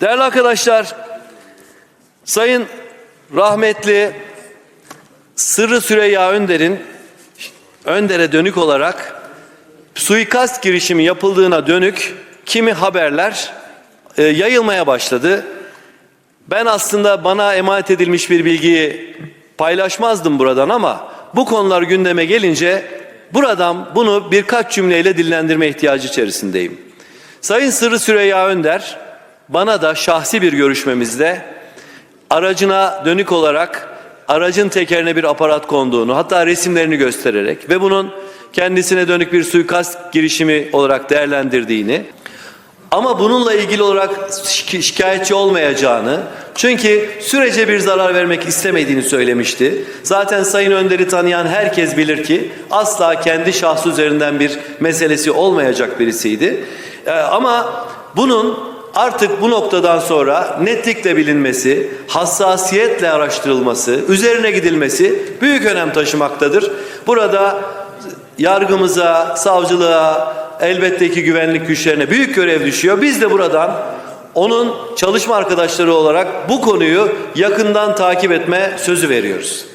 Değerli arkadaşlar, Sayın rahmetli Sırrı Süreyya Önder'in Önder'e dönük olarak suikast girişimi yapıldığına dönük kimi haberler e, yayılmaya başladı. Ben aslında bana emanet edilmiş bir bilgiyi paylaşmazdım buradan ama bu konular gündeme gelince buradan bunu birkaç cümleyle dillendirme ihtiyacı içerisindeyim. Sayın Sırrı Süreyya Önder bana da şahsi bir görüşmemizde aracına dönük olarak aracın tekerine bir aparat konduğunu hatta resimlerini göstererek ve bunun kendisine dönük bir suikast girişimi olarak değerlendirdiğini ama bununla ilgili olarak şik- şikayetçi olmayacağını çünkü sürece bir zarar vermek istemediğini söylemişti. Zaten Sayın Önder'i tanıyan herkes bilir ki asla kendi şahsı üzerinden bir meselesi olmayacak birisiydi. Ee, ama bunun artık bu noktadan sonra netlikle bilinmesi, hassasiyetle araştırılması, üzerine gidilmesi büyük önem taşımaktadır. Burada yargımıza, savcılığa, elbette ki güvenlik güçlerine büyük görev düşüyor. Biz de buradan onun çalışma arkadaşları olarak bu konuyu yakından takip etme sözü veriyoruz.